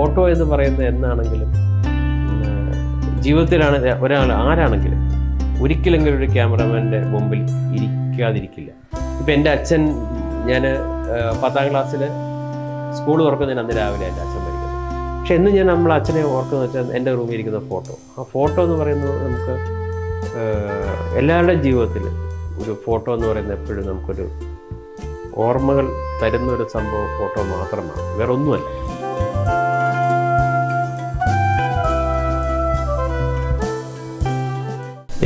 Photo എന്ന് പറയുന്നത് എന്നാണെങ്കിലും ജീവിതത്തിലാണ് ഒരാൾ ആരാണെങ്കിലും ഒരിക്കലെങ്കിലും ഒരു ക്യാമറമാന്റെ മുമ്പിൽ ഇരിക്കാതിരിക്കില്ല. ഇപ്പം എന്റെ അച്ഛൻ ഞാൻ പത്താം ക്ലാസ്സിൽ സ്കൂൾ തുറക്കുന്നതിന് അന്ന് രാവിലെ എന്റെ അച്ഛൻ മരിക്കുന്നത് പക്ഷെ എന്ന് ഞാൻ നമ്മൾ അച്ഛനെ ഓർക്കുന്നത് വെച്ചാൽ എന്റെ റൂമിൽ ഇരിക്കുന്ന ഫോട്ടോ. ആ ഫോട്ടോ എന്ന് പറയുന്നത് നമുക്ക് എല്ലാവരുടെയും ജീവിതത്തിൽ ഒരു ഫോട്ടോ എന്ന് പറയുന്നത് എപ്പോഴും നമുക്കൊരു ഓർമ്മകൾ തരുന്ന ഒരു സംഭവം ഫോട്ടോ മാത്രമാണ്. വേറെ ഒന്നുമല്ല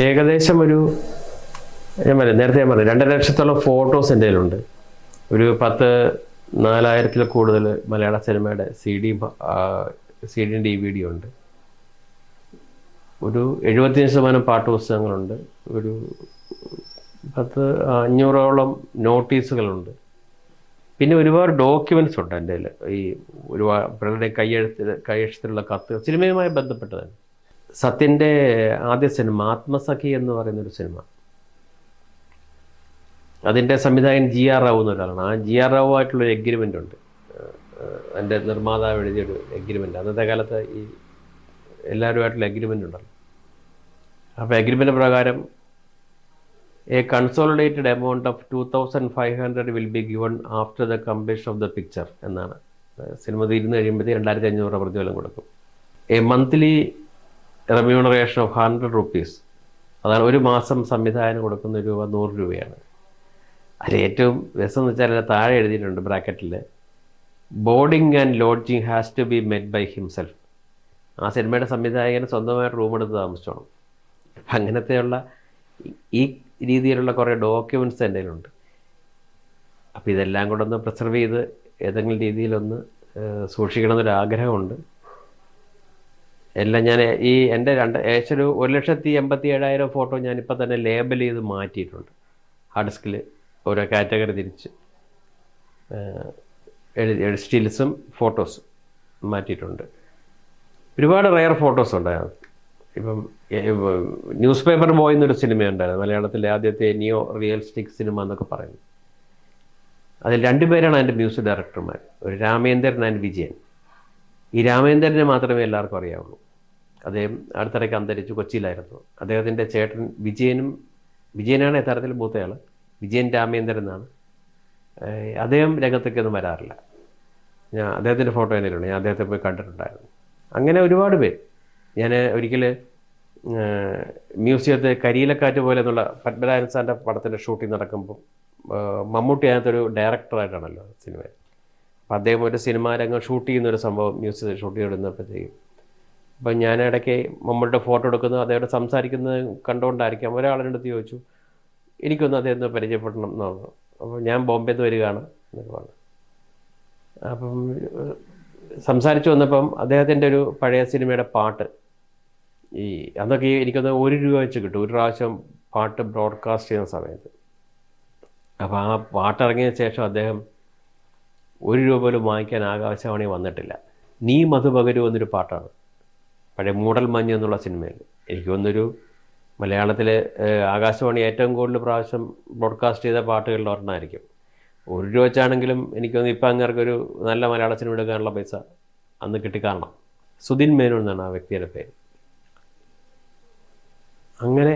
ഏകദേശം ഒരു ഞാൻ പറയാം നേരത്തെ ഞാൻ പറഞ്ഞു രണ്ടര ലക്ഷത്തോളം ഫോട്ടോസ് എന്റെ കയ്യിലുണ്ട്. ഒരു പത്ത് നാലായിരത്തിൽ കൂടുതൽ മലയാള സിനിമയുടെ C D C D D V D ഉണ്ട്. ഒരു എഴുപത്തിയഞ്ച് ശതമാനം പാട്ട് പുസ്തകങ്ങളുണ്ട്. ഒരു പത്ത് അഞ്ഞൂറോളം നോട്ടീസുകളുണ്ട്. പിന്നെ ഒരുപാട് ഡോക്യുമെന്റ്സ് ഉണ്ട് എന്റെ കയ്യിൽ ഈ ഒരുപാട് പലരുടെ കൈയെഴുത്തിൽ കൈയെഴുത്തിലുള്ള കത്ത് സിനിമയുമായി ബന്ധപ്പെട്ടതാണ്. സത്യന്റെ ആദ്യ സിനിമ ആത്മസഖി എന്ന് പറയുന്ന ഒരു സിനിമ. അതിന്റെ സംവിധായകൻ ജി ആർ റാവു എന്ന ആ ജി ആർ റാവു ആയിട്ടുള്ളൊരു എഗ്രിമെന്റ് ഉണ്ട്. എന്റെ നിർമ്മാതാവ് എഴുതിയൊരു എഗ്രിമെന്റ് അന്നത്തെ കാലത്ത് ഈ എല്ലാവരുമായിട്ടുള്ള എഗ്രിമെന്റ് ഉണ്ടല്ലോ. അപ്പോൾ എഗ്രിമെന്റ് പ്രകാരം a consolidated amount of two thousand five hundred will be given after the completion of the picture എന്നാണ്. സിനിമ തീരുന്നു കഴിയുമ്പോഴത്തേക്ക് രണ്ടായിരത്തി അഞ്ഞൂറ് പ്രതിഫലം കൊടുക്കും. A monthly remuneration of hundred rupees അതാണ് ഒരു മാസം സംവിധാനം കൊടുക്കുന്ന രൂപ നൂറ് രൂപയാണ്. അതിൽ ഏറ്റവും രസം എന്ന് വെച്ചാൽ അതിന്റെ താഴെ എഴുതിയിട്ടുണ്ട് ബ്രാക്കറ്റിൽ. Boarding and lodging has to be met by himself ആ സിനിമയുടെ സംവിധായകന് സ്വന്തമായിട്ട് റൂം എടുത്ത് താമസിച്ചോണം. അങ്ങനത്തെയുള്ള ഈ രീതിയിലുള്ള കുറേ ഡോക്യുമെന്റ്സ് എന്റെ കയ്യിലുണ്ട്. അപ്പോൾ ഇതെല്ലാം കൂടെ ഒന്ന് പ്രിസർവ് ചെയ്ത് ഏതെങ്കിലും രീതിയിലൊന്ന് സൂക്ഷിക്കണമെന്നൊരു ആഗ്രഹമുണ്ട് എല്ലാം ഞാൻ ഈ എന്റെ രണ്ട് ഏകദേശം ഒരു ഒരു ലക്ഷത്തി എൺപത്തി ഏഴായിരം ഫോട്ടോ ഞാനിപ്പോൾ തന്നെ ലേബൽ ചെയ്ത് മാറ്റിയിട്ടുണ്ട്. ഹാർഡ് ഡിസ്കിൽ ഓരോ കാറ്റഗറി തിരിച്ച് സ്റ്റിൽസും ഫോട്ടോസും മാറ്റിയിട്ടുണ്ട്. ഒരുപാട് റെയർ ഫോട്ടോസ് ഉണ്ട് അതിനകത്ത്. ഇപ്പം ന്യൂസ് പേപ്പർ ബോയ് എന്നൊരു സിനിമയുണ്ടായിരുന്നു മലയാളത്തിലെ ആദ്യത്തെ നിയോ റിയലിസ്റ്റിക് സിനിമ എന്നൊക്കെ പറയുന്നു അതിൽ രണ്ടുപേരാണ് അതിന്റെ മ്യൂസിക് ഡയറക്ടർമാർ ഒരു രാമേന്ദ്രൻ ആൻഡ് വിജയൻ. ഈ രാമേന്ദ്രനെ മാത്രമേ എല്ലാവർക്കും അറിയാവുള്ളൂ. അദ്ദേഹം അടുത്തിടയ്ക്ക് അന്തരിച്ചു കൊച്ചിയിലായിരുന്നു. അദ്ദേഹത്തിന്റെ ചേട്ടൻ വിജയനും വിജയനാണ് യഥാർത്ഥത്തിൽ മൂത്തയാൾ വിജയൻ രാമേന്ദ്രൻ എന്നാണ് അദ്ദേഹം രംഗത്തേക്കൊന്നും വരാറില്ല. ഞാൻ അദ്ദേഹത്തിന്റെ ഫോട്ടോ എന്റെ ഞാൻ അദ്ദേഹത്തെ പോയി കണ്ടിട്ടുണ്ടായിരുന്നു. അങ്ങനെ ഒരുപാട് പേര്. ഞാൻ ഒരിക്കൽ മ്യൂസിയത്തെ കരിയിലക്കാറ്റ് പോലെ എന്നുള്ള പത്മരാജൻ സാറിന്റെ പടത്തിന്റെ ഷൂട്ടിംഗ് നടക്കുമ്പോൾ മമ്മൂട്ടി അതിനകത്തൊരു ഡയറക്ടറായിട്ടാണല്ലോ സിനിമ. അപ്പോൾ അദ്ദേഹം ഒരു സിനിമാ രംഗം ഷൂട്ട് ചെയ്യുന്ന ഒരു സംഭവം മ്യൂസിയത്തിൽ ഷൂട്ട് ചെയ്തിടുന്നപ്പോഴത്തേക്കും അപ്പം ഞാൻ ഇടയ്ക്ക് മമ്മൂട്ടിയുടെ ഫോട്ടോ എടുക്കുന്നത് അദ്ദേഹം സംസാരിക്കുന്നത് കണ്ടുകൊണ്ടായിരിക്കാം. ഒരാളുടെ അടുത്ത് ചോദിച്ചു എനിക്കൊന്ന് അദ്ദേഹത്തെ പരിചയപ്പെടണം എന്ന് അപ്പോൾ ഞാൻ ബോംബെ നിന്ന് വരികയാണ് എന്നൊക്കെ പറഞ്ഞു. അപ്പം സംസാരിച്ചു വന്നപ്പം അദ്ദേഹത്തിന്റെ ഒരു പഴയ സിനിമയുടെ പാട്ട് ഈ അന്നൊക്കെ എനിക്കൊന്ന് ഒരു രൂപ വെച്ച് കിട്ടും. ഒരു പ്രാവശ്യം പാട്ട് ബ്രോഡ്കാസ്റ്റ് ചെയ്യുന്ന സമയത്ത്. അപ്പോൾ ആ പാട്ടിറങ്ങിയ ശേഷം അദ്ദേഹം ഒരു രൂപ പോലും വാങ്ങിക്കാൻ ആകാശവാണി വന്നിട്ടില്ല. നീ മധുപകരു എന്നൊരു പാട്ടാണ്. പഴയ മൂടൽ മഞ്ഞ് എന്നുള്ള സിനിമയിൽ. എനിക്ക് തോന്നുന്നൊരു മലയാളത്തിലെ ആകാശവാണി ഏറ്റവും കൂടുതൽ പ്രാവശ്യം ബ്രോഡ്കാസ്റ്റ് ചെയ്ത പാട്ടുകളിൽ ഒരെണ്ണമായിരിക്കും ഒരു രൂപ വെച്ചാണെങ്കിലും എനിക്ക് തോന്നുന്നു ഇപ്പം അങ്ങേർക്കൊരു നല്ല മലയാള സിനിമ എടുക്കാനുള്ള പൈസ അന്ന് കിട്ടിക്കാണണം. സുധിൻ മേനോൻ എന്നാണ് ആ വ്യക്തിയുടെ പേര്. അങ്ങനെ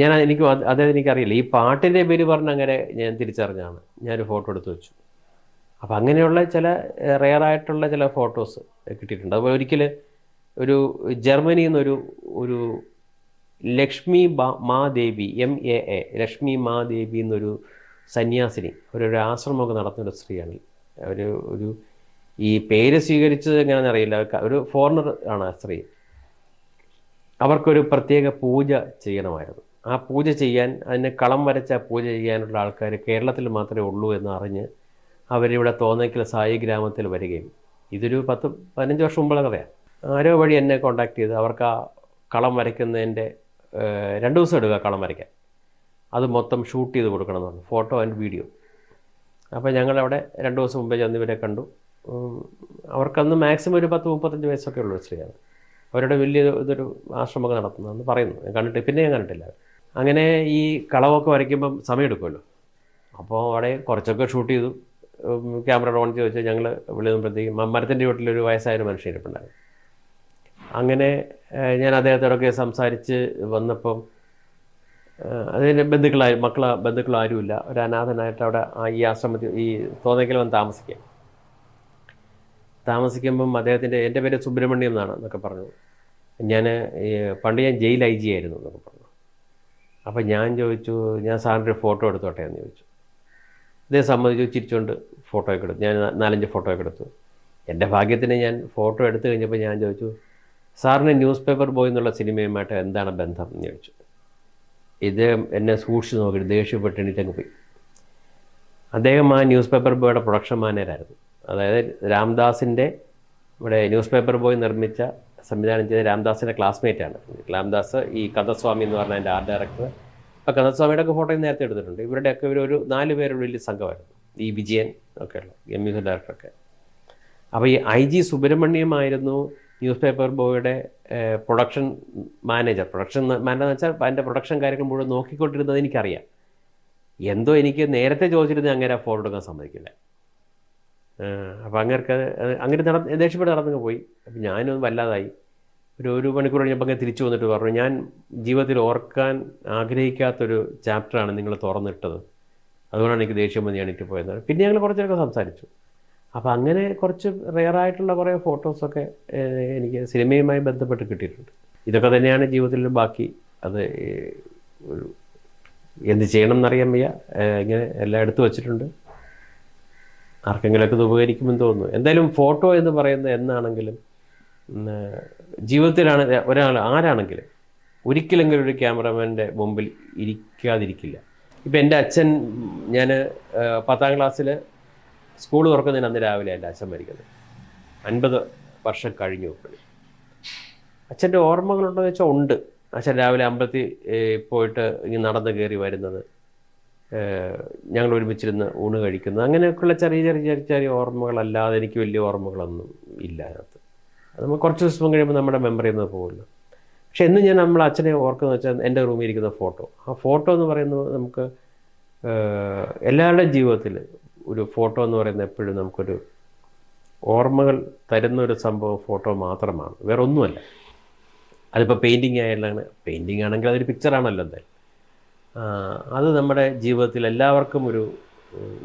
ഞാൻ എനിക്ക് അതായത് എനിക്കറിയില്ല. ഈ പാട്ടിന്റെ പേര് പറഞ്ഞ് അങ്ങനെ ഞാൻ തിരിച്ചറിഞ്ഞാണ് ഞാനൊരു ഫോട്ടോ എടുത്ത് വെച്ചു. അപ്പം അങ്ങനെയുള്ള ചില റെയറായിട്ടുള്ള ചില ഫോട്ടോസ് കിട്ടിയിട്ടുണ്ട്. അതുപോലെ ഒരിക്കൽ ഒരു ജർമ്മനിയിൽ നിന്നൊരു ഒരു Lakshmi Mahadevi M A A Lakshmi Mahadevi എന്നൊരു സന്യാസിനി ഒരു ആശ്രമമൊക്കെ നടത്തുന്ന ഒരു സ്ത്രീയാണ്. ഒരു ഒരു ഈ പേര് സ്വീകരിച്ചത് എങ്ങനെയാണെന്ന് അറിയില്ല. ഒരു ഫോറിനർ ആണ് ആ സ്ത്രീ. അവർക്കൊരു പ്രത്യേക പൂജ ചെയ്യണമായിരുന്നു. ആ പൂജ ചെയ്യാൻ അതിനെ കളം വരച്ച പൂജ ചെയ്യാനുള്ള ആൾക്കാർ കേരളത്തിൽ മാത്രമേ ഉള്ളൂ എന്ന് അറിഞ്ഞ് അവരിവിടെ തോന്നയ്ക്കൽ സായി ഗ്രാമത്തിൽ വരികയും. ഇതൊരു പത്ത് പതിനഞ്ച് വർഷം മുമ്പുള്ള കഥയാണ് ആരോ വഴി എന്നെ കോണ്ടാക്ട് ചെയ്ത് അവർക്ക് ആ കളം വരയ്ക്കുന്നതിന്റെ രണ്ട് ദിവസം എടുക്കുക കളം വരയ്ക്കാൻ. അത് മൊത്തം ഷൂട്ട് ചെയ്ത് കൊടുക്കണം എന്ന് പറഞ്ഞു ഫോട്ടോ ആൻഡ് വീഡിയോ അപ്പോൾ ഞങ്ങളവിടെ രണ്ട് ദിവസം മുമ്പേ ചെന്ന് ഇവരെ കണ്ടു. അവർക്കന്ന് മാക്സിമം ഒരു പത്ത് മുപ്പത്തഞ്ച് വയസ്സൊക്കെ ഉള്ളൊരു സ്ത്രീയാണ്. അവരുടെ വലിയ ഇതൊരു ആശ്രമമൊക്കെ നടത്തുന്നതെന്ന് പറയുന്നു. ഞാൻ കണ്ടിട്ട് പിന്നെ ഞാൻ കണ്ടിട്ടില്ല. അങ്ങനെ ഈ കളവൊക്കെ വരയ്ക്കുമ്പം സമയമെടുക്കുമല്ലോ. അപ്പോൾ അവിടെ കുറച്ചൊക്കെ ഷൂട്ട് ചെയ്തു. ക്യാമറ ഓൺ ചെയ്ത് വെച്ചാൽ ഞങ്ങൾ വിളിയുമ്പോഴത്തേക്കും മരത്തിന്റെ വീട്ടിലൊരു വയസ്സായ ഒരു അങ്ങനെ ഞാൻ അദ്ദേഹത്തോടൊക്കെ സംസാരിച്ച് വന്നപ്പം അതിന്റെ ബന്ധുക്കളായി മക്കള ബന്ധുക്കൾ ആരുമില്ല. ഒരു അനാഥനായിട്ട് അവിടെ ഈ ആശ്രമത്തിൽ ഈ തോന്നയ്ക്കൽ വന്ന് താമസിക്കുക താമസിക്കുമ്പം അദ്ദേഹത്തിന്റെ എന്റെ പേര് സുബ്രഹ്മണ്യം എന്നാണ് എന്നൊക്കെ പറഞ്ഞു. ഞാൻ പണ്ട് ഞാൻ ജയിൽ ഐ ജി ആയിരുന്നു എന്നൊക്കെ പറഞ്ഞു. അപ്പം ഞാൻ ചോദിച്ചു ഞാൻ സാറിന്റെ ഒരു ഫോട്ടോ എടുത്തോട്ടെ എന്ന് ചോദിച്ചു. അദ്ദേഹം സമ്മതിച്ചു ചിരിച്ചുകൊണ്ട് ഫോട്ടോ ഒക്കെ എടുത്തു. ഞാൻ നാലഞ്ച് ഫോട്ടോ ഒക്കെ എടുത്തു. എന്റെ ഭാഗ്യത്തിന് ഞാൻ ഫോട്ടോ എടുത്തു കഴിഞ്ഞപ്പോൾ ഞാൻ ചോദിച്ചു സാറിന് ന്യൂസ് പേപ്പർ ബോയ് എന്നുള്ള സിനിമയുമായിട്ട് എന്താണ് ബന്ധം എന്ന് ചോദിച്ചു. ഇത് എന്നെ സൂക്ഷിച്ച് നോക്കിയിട്ട് ദേഷ്യപ്പെട്ട് എണീറ്റങ്ങ് പോയി. അദ്ദേഹം ആ ന്യൂസ് പേപ്പർ ബോയുടെ പ്രൊഡക്ഷൻ മാനേജരായിരുന്നു. അതായത് രാംദാസിന്റെ ഇവിടെ ന്യൂസ് പേപ്പർ ബോയ് നിർമ്മിച്ച സംവിധാനം ചെയ്ത രാംദാസിന്റെ ക്ലാസ്മേറ്റാണ്. രാംദാസ് ഈ കഥസ്വാമി എന്ന് പറഞ്ഞ എന്റെ ആർട്ട് ഡയറക്ടർ. അപ്പോൾ കഥസ്വാമിയുടെ ഒക്കെ ഫോട്ടോ നേരത്തെ എടുത്തിട്ടുണ്ട്. ഇവരുടെയൊക്കെ ഇവർ ഒരു നാല് പേരുടെ വലിയ സംഘമായിരുന്നു. ഈ വിജയൻ ഒക്കെയുള്ള എം മ്യൂസിക് ഡയറക്ടറൊക്കെ. അപ്പോൾ ഈ ഐ ജി സുബ്രഹ്മണ്യമായിരുന്നു ന്യൂസ് പേപ്പർ ബോയുടെ പ്രൊഡക്ഷൻ മാനേജർ. പ്രൊഡക്ഷൻ മാനേജർ എന്ന് വെച്ചാൽ അതിന്റെ പ്രൊഡക്ഷൻ കാര്യങ്ങൾ മുഴുവൻ നോക്കിക്കൊണ്ടിരുന്നത് എനിക്കറിയാം. എന്തോ എനിക്ക് നേരത്തെ ചോദിച്ചിരുന്നത് അങ്ങനെ ഫോട്ടോ എടുക്കാൻ സമ്മതിക്കില്ല. അപ്പോൾ അങ്ങേർക്ക് അങ്ങനെ നടന്ന് ദേഷ്യപ്പെട്ട് നടന്നു പോയി. അപ്പം ഞാനൊന്നും വല്ലാതായി. ഒരു ഒരു മണിക്കൂർ കഴിഞ്ഞപ്പോൾ അങ്ങനെ തിരിച്ചു വന്നിട്ട് പറഞ്ഞു ഞാൻ ജീവിതത്തിൽ ഓർക്കാൻ ആഗ്രഹിക്കാത്തൊരു ചാപ്റ്ററാണ് നിങ്ങൾ തുറന്നിട്ടത്. അതുകൊണ്ടാണ് എനിക്ക് ദേഷ്യം വന്ന് ഞാൻ പോയത്. പിന്നെ ഞങ്ങൾ കുറച്ചൊക്കെ സംസാരിച്ചു. അപ്പോൾ അങ്ങനെ കുറച്ച് റെയറായിട്ടുള്ള കുറേ ഫോട്ടോസൊക്കെ എനിക്ക് സിനിമയുമായി ബന്ധപ്പെട്ട് കിട്ടിയിട്ടുണ്ട്. ഇതൊക്കെ തന്നെയാണ് ജീവിതത്തിൽ ബാക്കി. അത് ഒരു എന്ത് ചെയ്യണം എന്നറിയാൻ വയ്യ ഇങ്ങനെ എല്ലാം എടുത്തു വച്ചിട്ടുണ്ട്. ആർക്കെങ്കിലുമൊക്കെ ഇത് ഉപകരിക്കുമെന്ന് തോന്നുന്നു. എന്തായാലും ഫോട്ടോ എന്ന് പറയുന്നത് എന്നാണെങ്കിലും ജീവിതത്തിലാണ് ഒരാൾ ആരാണെങ്കിലും ഒരിക്കലെങ്കിലും ഒരു ക്യാമറമാന്റെ മുമ്പിൽ ഇരിക്കാതിരിക്കില്ല. ഇപ്പം എന്റെ അച്ഛൻ ഞാൻ പത്താം ക്ലാസ്സിൽ സ്കൂൾ തുറക്കുന്നതിന് അന്ന് രാവിലെ എന്റെ അച്ഛൻ മരിക്കുന്നത്. അൻപത് വർഷം കഴിഞ്ഞു ഇപ്പോഴും അച്ഛന്റെ ഓർമ്മകളുണ്ടോ എന്ന് വെച്ചാൽ ഉണ്ട്. അച്ഛൻ രാവിലെ അമ്പലത്തിൽ പോയിട്ട് ഇങ്ങനെ നടന്ന് കയറി വരുന്നത്. ഞങ്ങൾ ഒരുമിച്ചിരുന്ന് ഊണ് കഴിക്കുന്നത്. അങ്ങനെയൊക്കെയുള്ള ചെറിയ ചെറിയ ചെറിയ ചെറിയ ഓർമ്മകളല്ലാതെ എനിക്ക് വലിയ ഓർമ്മകളൊന്നും ഇല്ല അതിനകത്ത്. അത് നമ്മൾ കുറച്ച് ദിവസം കഴിയുമ്പോൾ നമ്മുടെ മെമ്മറി നിന്ന് പോകുമല്ലോ. പക്ഷെ എന്ന് ഞാൻ നമ്മൾ അച്ഛനെ ഓർക്കുന്നത് വെച്ചാൽ എന്റെ റൂമിൽ ഇരിക്കുന്ന ഫോട്ടോ. ആ ഫോട്ടോ എന്ന് പറയുന്നത് നമുക്ക് എല്ലാവരുടെയും ജീവിതത്തിൽ ഒരു ഫോട്ടോ എന്ന് പറയുന്നത് എപ്പോഴും നമുക്കൊരു ഓർമ്മകൾ തരുന്ന ഒരു സംഭവം ഫോട്ടോ മാത്രമാണ്. വേറെ ഒന്നുമല്ല. അതിപ്പോൾ പെയിന്റിങ് ആയാലാണ് പെയിന്റിങ് ആണെങ്കിൽ അതൊരു പിക്ചറാണല്ലോ എന്തായാലും. അത് നമ്മുടെ ജീവിതത്തിൽ എല്ലാവർക്കും ഒരു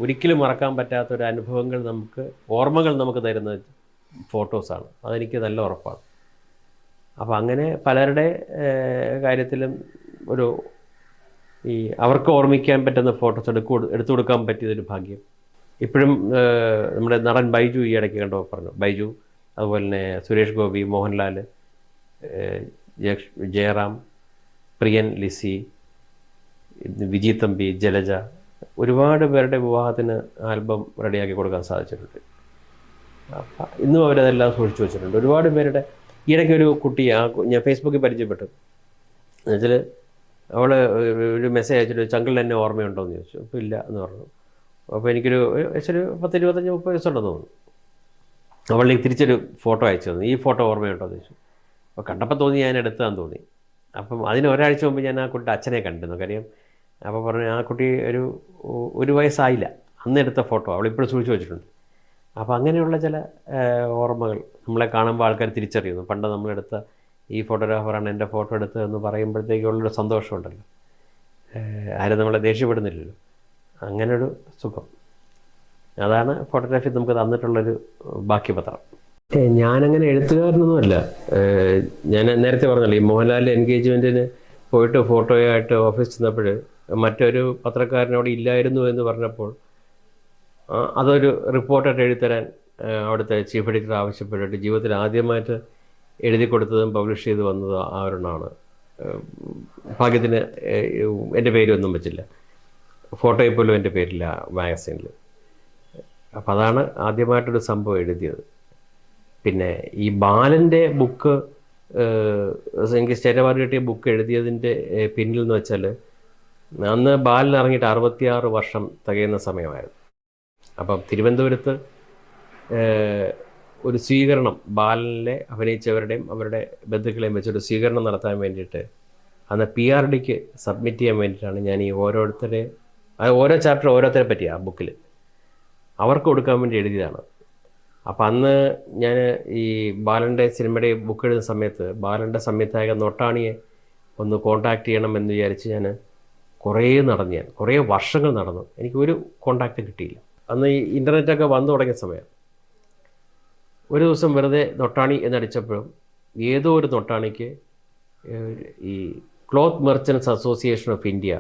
ഒരിക്കലും മറക്കാൻ പറ്റാത്ത ഒരു അനുഭവങ്ങൾ നമുക്ക് ഓർമ്മകൾ നമുക്ക് തരുന്ന ഫോട്ടോസാണ് അതെനിക്ക് നല്ല ഉറപ്പാണ്. അപ്പോൾ അങ്ങനെ പലരുടെ കാര്യത്തിലും ഒരു ഈ അവർക്ക് ഓർമ്മിക്കാൻ പറ്റുന്ന ഫോട്ടോസ് എടുക്കു എടുത്തു കൊടുക്കാൻ പറ്റിയതൊരു ഭാഗ്യം. ഇപ്പോഴും നമ്മുടെ നടൻ ബൈജു ഈ ഇടയ്ക്ക് കണ്ടോ പറഞ്ഞു. ബൈജു അതുപോലെ തന്നെ സുരേഷ് ഗോപി മോഹൻലാൽ ജയറാം പ്രിയൻ ലിസി വിജി തമ്പി ജലജ ഒരുപാട് പേരുടെ വിവാഹത്തിന് ആൽബം റെഡിയാക്കി കൊടുക്കാൻ സാധിച്ചിട്ടുണ്ട്. അപ്പം ഇന്നും അവരതെല്ലാം സൂക്ഷിച്ചു വെച്ചിട്ടുണ്ട്. ഒരുപാട് പേരുടെ ഈയിടയ്ക്ക് ഒരു കുട്ടി ആ ഞാൻ ഫേസ്ബുക്കിൽ പരിചയപ്പെട്ടു. എന്നുവെച്ചാൽ അവൾ ഒരു മെസ്സേജ് അയച്ചിട്ട് ചങ്കിൽ എന്നെ ഓർമ്മയുണ്ടോ എന്ന് ചോദിച്ചു. അപ്പോൾ ഇല്ല എന്ന് പറഞ്ഞു. അപ്പോൾ എനിക്കൊരു ഏകദേശം ഒരു പത്ത് ഇരുപത്തഞ്ച് മുപ്പത് വയസ്സുണ്ടെന്ന് തോന്നുന്നു. അവളിലേക്ക് തിരിച്ചൊരു ഫോട്ടോ അയച്ചു തന്നു. ഈ ഫോട്ടോ ഓർമ്മയുണ്ടോ എന്ന് ചോദിച്ചു. അപ്പോൾ കണ്ടപ്പോൾ തോന്നി ഞാൻ എടുത്താന്ന് തോന്നി. അപ്പം അതിന് ഒരാഴ്ച മുമ്പ് ഞാൻ ആ കുട്ടി അച്ഛനെ കണ്ടിരുന്നു. കാര്യം അപ്പോൾ പറഞ്ഞു ആ കുട്ടി ഒരു ഒരു വയസ്സായില്ല. അന്ന് എടുത്ത ഫോട്ടോ. അവൾ അവളിപ്പോഴും സൂക്ഷിച്ചു വെച്ചിട്ടുണ്ട്. അപ്പോൾ അങ്ങനെയുള്ള ചില ഓർമ്മകൾ നമ്മളെ കാണുമ്പോൾ ആൾക്കാർ തിരിച്ചറിയുന്നു. പണ്ട് നമ്മളെടുത്ത ഈ ഫോട്ടോഗ്രാഫറാണ് എന്റെ ഫോട്ടോ എടുത്തതെന്ന് പറയുമ്പോഴത്തേക്കുള്ളൊരു സന്തോഷമുണ്ടല്ലോ. ആരും നമ്മളെ ദേഷ്യപ്പെടുന്നില്ലല്ലോ. അങ്ങനൊരു സുഖം. അതാണ് ഫോട്ടോഗ്രാഫി നമുക്ക് തന്നിട്ടുള്ളൊരു ബാക്കി പത്രം ഏ, ഞാനങ്ങനെ എഴുത്തുകാരനൊന്നുമല്ല. ഞാൻ നേരത്തെ പറഞ്ഞല്ലോ ഈ മോഹൻലാലിന്റെ എൻഗേജ്മെന്റിന് പോയിട്ട് ഫോട്ടോയായിട്ട് ഓഫീസിൽ ചെന്നപ്പോൾ മറ്റൊരു പത്രക്കാരനോട് ഇല്ലായിരുന്നു എന്ന് പറഞ്ഞപ്പോൾ അതൊരു റിപ്പോർട്ടായിട്ട് എഴുതരാൻ ആ, അവിടുത്തെ ചീഫ് എഡിറ്റർ ആവശ്യപ്പെട്ടിട്ട് ജീവിതത്തിൽ ആദ്യമായിട്ട് എഴുതി കൊടുത്തതും പബ്ലിഷ് ചെയ്ത് വന്നതും ആ ഒരെണ്ണമാണ്. ഭാഗ്യത്തിന് എന്റെ പേരൊന്നും വെച്ചില്ല. ഫോട്ടോയിൽ പോലും എന്റെ പേരില്ല മാഗസീനിൽ. അപ്പം അതാണ് ആദ്യമായിട്ടൊരു സംഭവം എഴുതിയത്. പിന്നെ ഈ ബാലന്റെ ബുക്ക് എനിക്ക് സ്റ്റേറ്റ് അവാർഡ് കിട്ടിയ ബുക്ക് എഴുതിയതിന്റെ പിന്നിൽ എന്ന് വെച്ചാൽ അന്ന് ബാലൻ ഇറങ്ങിയിട്ട് അറുപത്തിയാറ് വർഷം തികയുന്ന സമയമായിരുന്നു. അപ്പം തിരുവനന്തപുരത്ത് ഒരു സ്വീകരണം ബാലനിലെ അഭിനയിച്ചവരുടെയും അവരുടെ ബന്ധുക്കളെയും വെച്ചൊരു സ്വീകരണം നടത്താൻ വേണ്ടിയിട്ട് അന്ന് പി ആർ ഡിക്ക് സബ്മിറ്റ് ചെയ്യാൻ വേണ്ടിയിട്ടാണ് ഞാൻ ഈ ഓരോരുത്തരെ അത് ഓരോ ചാപ്റ്റർ ഓരോരുത്തരെ പറ്റിയാണ് ആ ബുക്കിൽ. അവർക്ക് കൊടുക്കാൻ വേണ്ടി എഴുതിയതാണ്. അപ്പം അന്ന് ഞാൻ ഈ ബാലന്റെ സിനിമയുടെ ബുക്ക് എഴുതുന്ന സമയത്ത് ബാലന്റെ സംവിധായകൻ നൊട്ടാണിയെ ഒന്ന് കോണ്ടാക്ട് ചെയ്യണം എന്ന് വിചാരിച്ച് ഞാൻ കുറേ നടന്നു ഞാൻ കുറേ വർഷങ്ങൾ നടന്നു. എനിക്ക് ഒരു കോണ്ടാക്റ്റ് കിട്ടിയില്ല. അന്ന് ഈ ഇന്റർനെറ്റൊക്കെ വന്നു തുടങ്ങിയ സമയം ഒരു ദിവസം വെറുതെ നൊട്ടാണി എന്നടിച്ചപ്പോഴും ഏതോ ഒരു നൊട്ടാണിക്ക് ഈ cloth merchants association of India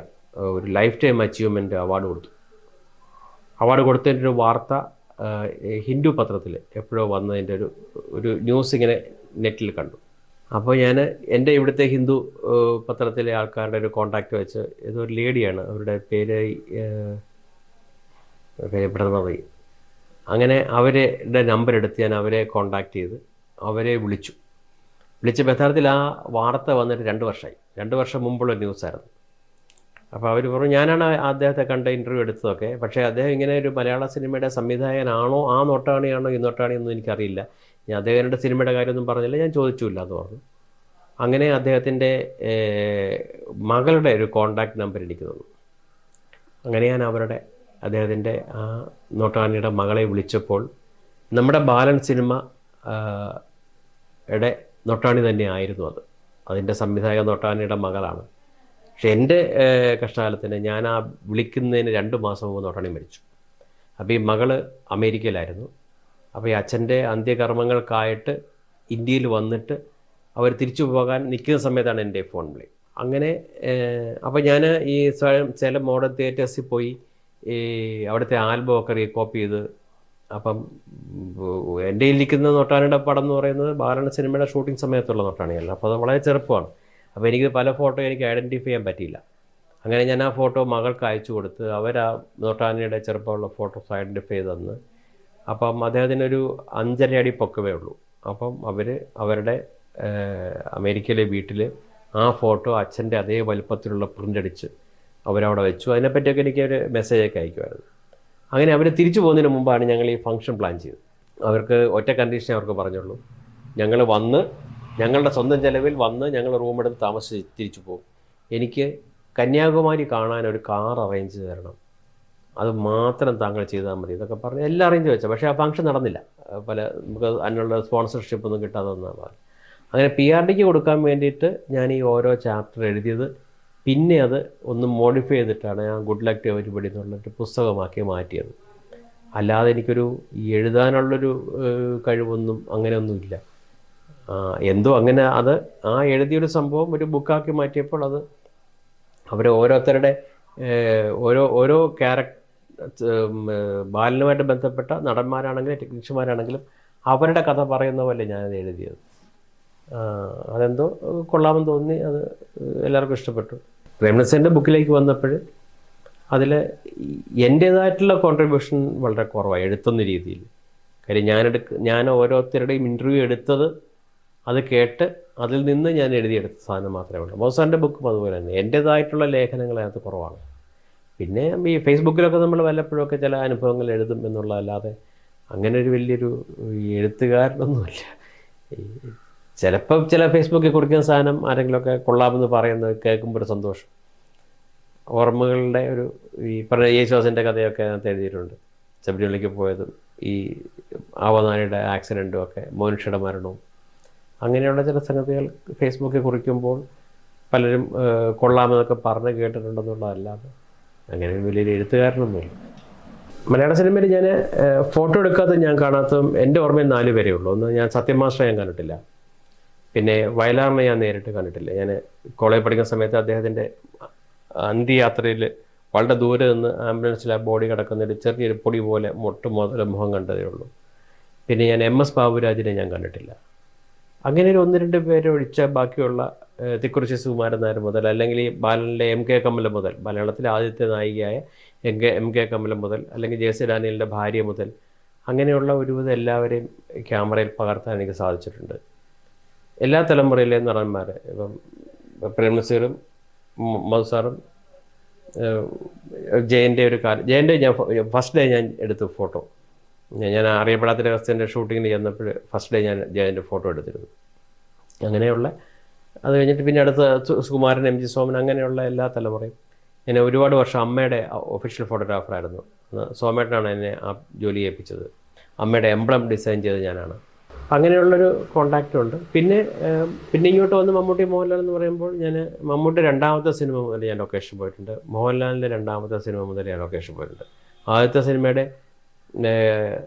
ഒരു ലൈഫ് ടൈം അച്ചീവ്മെന്റ് അവാർഡ് കൊടുത്തു. അവാർഡ് കൊടുത്തതിന്റെ ഒരു വാർത്ത ഹിന്ദു പത്രത്തിൽ എപ്പോഴോ വന്നതിന്റെ ഒരു ഒരു ന്യൂസ് ഇങ്ങനെ നെറ്റിൽ കണ്ടു. അപ്പോൾ ഞാൻ എന്റെ ഇവിടുത്തെ ഹിന്ദു പത്രത്തിലെ ആൾക്കാരുടെ ഒരു കോണ്ടാക്റ്റ് വെച്ച് ഇതൊരു ലേഡിയാണ് അവരുടെ പേര് ഏഹ്, പേര് പറയും അങ്ങനെ അവരുടെ നമ്പർ എടുത്ത് ഞാൻ അവരെ കോണ്ടാക്ട് ചെയ്ത് അവരെ വിളിച്ചു. വിളിച്ചപ്പോൾ യഥാർത്ഥത്തിൽ ആ വാർത്ത വന്നിട്ട് രണ്ട് വർഷമായി. രണ്ട് വർഷം മുമ്പുള്ള ന്യൂസായിരുന്നു അപ്പോൾ അവർ പറഞ്ഞു ഞാനാണ് അദ്ദേഹത്തെ കണ്ട ഇന്റർവ്യൂ എടുത്തതൊക്കെ. പക്ഷേ അദ്ദേഹം ഇങ്ങനെ ഒരു മലയാള സിനിമയുടെ സംവിധായകനാണോ ആ നോട്ടാണിയാണോ ഈ നോട്ടാണിയൊന്നും എനിക്കറിയില്ല. ഞാൻ അദ്ദേഹത്തിന്റെ സിനിമയുടെ കാര്യമൊന്നും പറഞ്ഞില്ല ഞാൻ ചോദിച്ചില്ല എന്ന് പറഞ്ഞു. അങ്ങനെ അദ്ദേഹത്തിന്റെ മകളുടെ ഒരു കോണ്ടാക്ട് നമ്പർ എനിക്ക് തന്നു. അങ്ങനെ ഞാൻ അവരുടെ അദ്ദേഹത്തിന്റെ ആ നോട്ടാണിയുടെ മകളെ വിളിച്ചപ്പോൾ നമ്മുടെ ബാലൻ സിനിമ യുടെ നോട്ടാണി തന്നെ ആയിരുന്നു അത്. അതിന്റെ സംവിധായക നോട്ടാണിയുടെ മകളാണ്. പക്ഷെ എന്റെ കഷ്ടകാലത്തിന് ഞാൻ ആ വിളിക്കുന്നതിന് രണ്ട് മാസം മുമ്പ് നോട്ടാണി മരിച്ചു അപ്പോൾ ഈ മകൾ അമേരിക്കയിലായിരുന്നു. അപ്പോൾ ഈ അച്ഛന്റെ അന്ത്യകർമ്മങ്ങൾക്കായിട്ട് ഇന്ത്യയിൽ വന്നിട്ട് അവർ തിരിച്ചു പോകാൻ നിൽക്കുന്ന സമയത്താണ് എന്റെ ഫോൺ വിളി. അങ്ങനെ അപ്പോൾ ഞാൻ ഈ സ്വയം ചില മോഡൽ തിയേറ്റേഴ്സിൽ പോയി ഈ അവിടുത്തെ ആൽബമൊക്കെ റീകോപ്പി ചെയ്ത് അപ്പം എന്റെ ഇരിക്കുന്ന നൊട്ടാണിയുടെ പടം എന്ന് പറയുന്നത്. ബാലണ സിനിമയുടെ ഷൂട്ടിംഗ് സമയത്തുള്ള നൊട്ടാണിയല്ല അപ്പോൾ അത് വളരെ ചെറുപ്പമാണ്. അപ്പോൾ എനിക്ക് പല ഫോട്ടോ എനിക്ക് ഐഡന്റിഫൈ ചെയ്യാൻ പറ്റിയില്ല. അങ്ങനെ ഞാൻ ആ ഫോട്ടോ മകൾക്ക് അയച്ചു കൊടുത്ത് അവർ ആ നൊട്ടാനിയുടെ ചെറുപ്പമുള്ള ഫോട്ടോസ് ഐഡന്റിഫൈ തന്ന്. അപ്പം അദ്ദേഹത്തിനൊരു അഞ്ചര അടി പൊക്കവേ ഉള്ളൂ. അപ്പം അവർ അവരുടെ അമേരിക്കയിലെ വീട്ടിൽ ആ ഫോട്ടോ അച്ഛന്റെ അതേ വലുപ്പത്തിലുള്ള പ്രിന്റ് അടിച്ച് അവരവിടെ വെച്ചു. അതിനെപ്പറ്റിയൊക്കെ എനിക്ക് ഒരു മെസ്സേജൊക്കെ അയക്കുമായിരുന്നു. അങ്ങനെ അവർ തിരിച്ചു പോകുന്നതിന് മുമ്പാണ് ഞങ്ങൾ ഈ ഫംഗ്ഷൻ പ്ലാൻ ചെയ്തത്. അവർക്ക് ഒറ്റ കണ്ടീഷനേ അവർക്ക് പറഞ്ഞുള്ളൂ. ഞങ്ങൾ വന്ന് ഞങ്ങളുടെ സ്വന്തം ചെലവിൽ വന്ന് ഞങ്ങൾ റൂമെടുത്ത് താമസിച്ച് തിരിച്ചു പോകും. എനിക്ക് കന്യാകുമാരി കാണാൻ ഒരു കാർ അറേഞ്ച് തരണം. അത് മാത്രം താങ്കൾ ചെയ്താൽ മതി ഇതൊക്കെ പറഞ്ഞ് എല്ലാം അറേഞ്ച് വെച്ചാൽ പക്ഷേ ആ ഫംഗ്ഷൻ നടന്നില്ല. പല നമുക്ക് അതിനുള്ള സ്പോൺസർഷിപ്പ് ഒന്നും കിട്ടാതെ വന്നതാണ്. അങ്ങനെ പി ആർ ഡിക്ക് കൊടുക്കാൻ വേണ്ടിയിട്ട് ഞാൻ ഈ ഓരോ ചാപ്റ്റർ എഴുതിയത് പിന്നെ അത് ഒന്ന് മോഡിഫൈ ചെയ്തിട്ടാണ് ഞാൻ ഗുഡ് ലക്ക് ടു എവരിബഡി എന്നുള്ളൊരു പുസ്തകമാക്കി മാറ്റിയത്. അല്ലാതെ എനിക്കൊരു എഴുതാനുള്ളൊരു കഴിവൊന്നും അങ്ങനെയൊന്നുമില്ല. എന്തോ അങ്ങനെ അത് ആ എഴുതിയൊരു സംഭവം ഒരു ബുക്കാക്കി മാറ്റിയപ്പോൾ അത് അവർ ഓരോരുത്തരുടെ ഓരോ ഓരോ ക്യാരക്ടർ ബാലനുമായിട്ട് ബന്ധപ്പെട്ട നടന്മാരാണെങ്കിലും ടെക്നീഷ്യന്മാരാണെങ്കിലും അവരുടെ കഥ പറയുന്ന പോലെ ഞാനത് എഴുതിയത്. അതെന്തോ കൊള്ളാമെന്ന് തോന്നി അത് എല്ലാവർക്കും ഇഷ്ടപ്പെട്ടു. പ്രേംനസറിന്റെ ബുക്കിലേക്ക് വന്നപ്പോൾ അതിൽ എന്റേതായിട്ടുള്ള കോൺട്രിബ്യൂഷൻ വളരെ കുറവാണ് എഴുത്തുന്ന രീതിയിൽ. കാര്യം ഞാനെടുക്ക ഞാൻ ഓരോരുത്തരുടെയും ഇന്റർവ്യൂ എടുത്തത് അത് കേട്ട് അതിൽ നിന്ന് ഞാൻ എഴുതിയെടുത്ത സാധനം മാത്രമേ ഉള്ളൂ. ബോസാന്റെ ബുക്കും അതുപോലെ തന്നെ. എന്റേതായിട്ടുള്ള ലേഖനങ്ങൾ അതിനകത്ത് കുറവാണ്. പിന്നെ ഈ ഫേസ്ബുക്കിലൊക്കെ നമ്മൾ വല്ലപ്പോഴൊക്കെ ചില അനുഭവങ്ങൾ എഴുതും എന്നുള്ളതല്ലാതെ അങ്ങനെ ഒരു വലിയൊരു എഴുത്തുകാരനൊന്നുമില്ല. ചിലപ്പോൾ ചിലപ്പം ചില ഫേസ്ബുക്കിൽ കൊടുക്കുന്ന സാധനം ആരെങ്കിലുമൊക്കെ കൊള്ളാമെന്ന് പറയുന്നത് കേൾക്കുമ്പോൾ ഒരു സന്തോഷം. ഓർമ്മകളുടെ ഒരു ഈ പറഞ്ഞ കഥയൊക്കെ അതിനകത്ത് എഴുതിയിട്ടുണ്ട്. ശബരിമലയ്ക്ക് പോയതും ഈ ആവനാനിയുടെ ആക്സിഡന്റും ഒക്കെ മോനുഷയുടെ മരണവും അങ്ങനെയുള്ള ചില സംഗതികൾ ഫേസ്ബുക്കിൽ കുറിക്കുമ്പോൾ പലരും കൊള്ളാമെന്നൊക്കെ പറഞ്ഞ് കേട്ടിട്ടുണ്ടെന്നുള്ളതല്ലാതെ അങ്ങനെ വലിയൊരു എഴുത്തുകാരനൊന്നുമില്ല. മലയാള സിനിമയിൽ ഞാൻ ഫോട്ടോ എടുക്കാത്ത ഞാൻ കാണാത്തതും എന്റെ ഓർമ്മയിൽ നാല് പേരേ ഉള്ളൂ. ഒന്ന് ഞാൻ സത്യമാസ്റ്റർ ഞാൻ കണ്ടിട്ടില്ല. പിന്നെ വയലാറിനെ ഞാൻ നേരിട്ട് കണ്ടിട്ടില്ല. ഞാൻ കോളേജ് പഠിക്കുന്ന സമയത്ത് അദ്ദേഹത്തിന്റെ അന്ത്യയാത്രയിൽ വളരെ ദൂരെ നിന്ന് ആംബുലൻസിൽ ആ ബോഡി കിടക്കുന്ന ഒരു ചെറിയൊരു പൊടി പോലെ മൊട്ട് മുതൽ മുഖം കണ്ടതേ ഉള്ളൂ. പിന്നെ ഞാൻ എം എസ് ബാബുരാജിനെ ഞാൻ കണ്ടിട്ടില്ല. അങ്ങനെ ഒരു ഒന്ന് രണ്ട് പേരെ ഒഴിച്ച ബാക്കിയുള്ള തിക്കുറിശ്ശി തിക്കുറിശി സുകുമാരൻ നായർ മുതൽ അല്ലെങ്കിൽ ബാലനിലെ എം കെ കമല മുതൽ മലയാളത്തിലെ ആദ്യത്തെ നായികയായ M K M K Kamala മുതൽ അല്ലെങ്കിൽ ജെ സി ഡാനിയലിന്റെ ഭാര്യ മുതൽ അങ്ങനെയുള്ള ഒരുവിധം എല്ലാവരെയും ക്യാമറയിൽ പകർത്താൻ എനിക്ക് സാധിച്ചിട്ടുണ്ട്. എല്ലാ തലമുറയിലെയും നടന്മാർ ഇപ്പം പ്രേംനസീറും മധുസാറും ജയന്റെ ഒരു കാലം ജയന്റെ ഞാൻ ഫസ്റ്റ് ഡേ ഞാൻ എടുത്തു ഫോട്ടോ. ഞാൻ അറിയപ്പെടാത്ത രഹസ്യന്റെ ഷൂട്ടിങ്ങിന് ചെന്നപ്പോൾ ഫസ്റ്റ് ഡേ ഞാൻ ജയന്റെ ഫോട്ടോ എടുത്തിരുന്നു. അങ്ങനെയുള്ള അത് കഴിഞ്ഞിട്ട് പിന്നെ അടുത്ത സുകുമാരൻ എം ജി സോമൻ അങ്ങനെയുള്ള എല്ലാ തലമുറയും ഞാൻ ഒരുപാട് വർഷം അമ്മയുടെ ഒഫീഷ്യൽ ഫോട്ടോഗ്രാഫറായിരുന്നു സോമേട്ടനാണ് എന്നെ ആ ജോലി ഏൽപ്പിച്ചത്. അമ്മയുടെ എംബ്ലം ഡിസൈൻ ചെയ്ത് ഞാനാണ്. അങ്ങനെയുള്ളൊരു കോണ്ടാക്റ്റ് ഉണ്ട്. പിന്നെ പിന്നെ ഇങ്ങോട്ട് വന്ന് മമ്മൂട്ടി മോഹൻലാൽ എന്ന് പറയുമ്പോൾ ഞാൻ മമ്മൂട്ടി രണ്ടാമത്തെ സിനിമ മുതൽ ഞാൻ ലൊക്കേഷൻ പോയിട്ടുണ്ട്. മോഹൻലാലിന്റെ രണ്ടാമത്തെ സിനിമ മുതൽ ഞാൻ ലൊക്കേഷൻ പോയിട്ടുണ്ട്. ആദ്യത്തെ സിനിമയുടെ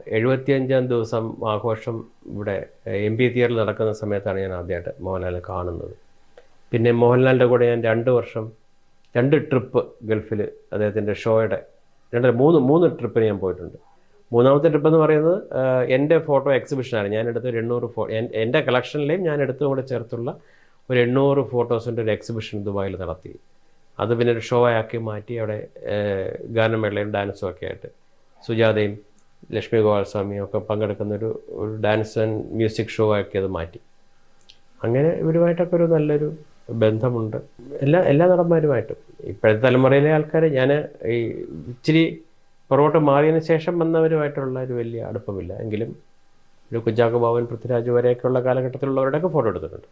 എഴുപത്തിയഞ്ചാം ദിവസം ആഘോഷം ഇവിടെ എം പി തിയേറ്ററിൽ നടക്കുന്ന സമയത്താണ് ഞാൻ ആദ്യമായിട്ട് മോഹൻലാലിനെ കാണുന്നത്. പിന്നെ മോഹൻലാലിന്റെ കൂടെ ഞാൻ രണ്ട് വർഷം രണ്ട് ട്രിപ്പ് ഗൾഫിൽ അദ്ദേഹത്തിന്റെ ഷോയുടെ രണ്ട് മൂന്ന് മൂന്ന് ട്രിപ്പിന് ഞാൻ പോയിട്ടുണ്ട്. മൂന്നാമത്തെ ട്രിപ്പ് എന്ന് പറയുന്നത് എന്റെ ഫോട്ടോ എക്സിബിഷനാണ് ഞാൻ എടുത്ത ഒരു എണ്ണൂറ് ഫോ എൻ- എന്റെ കളക്ഷനിലെയും ഞാൻ എടുത്തും കൂടെ ചേർത്തുള്ള ഒരു എണ്ണൂറ് ഫോട്ടോസിന്റെ ഒരു എക്സിബിഷൻ ദുബായിൽ നടത്തി. അത് പിന്നെ ഒരു ഷോ ആക്കി മാറ്റി അവിടെ ഗാനമേളയും ഡാൻസും ഒക്കെ ആയിട്ട്. സുജാതയും ലക്ഷ്മി ഗോപാലസ്വാമിയും ഒക്കെ പങ്കെടുക്കുന്ന ഒരു ഒരു ഡാൻസ് ആൻഡ് മ്യൂസിക് ഷോ ആക്കി അത് മാറ്റി. അങ്ങനെ ഇവരുമായിട്ടൊക്കെ ഒരു നല്ലൊരു ബന്ധമുണ്ട്. എല്ലാ എല്ലാ നടന്മാരുമായിട്ടും. ഇപ്പോഴത്തെ തലമുറയിലെ ആൾക്കാർ ഞാൻ ഈ ഇച്ചിരി പുറകോട്ട് മാറിയതിന് ശേഷം വന്നവരുമായിട്ടുള്ള ഒരു വലിയ അടുപ്പമില്ല. എങ്കിലും ഒരു കുഞ്ചാക്കോ ബാബൻ പൃഥ്വിരാജ് വരെയൊക്കെയുള്ള കാലഘട്ടത്തിലുള്ളവരുടെയൊക്കെ ഫോട്ടോ എടുത്തിട്ടുണ്ട്.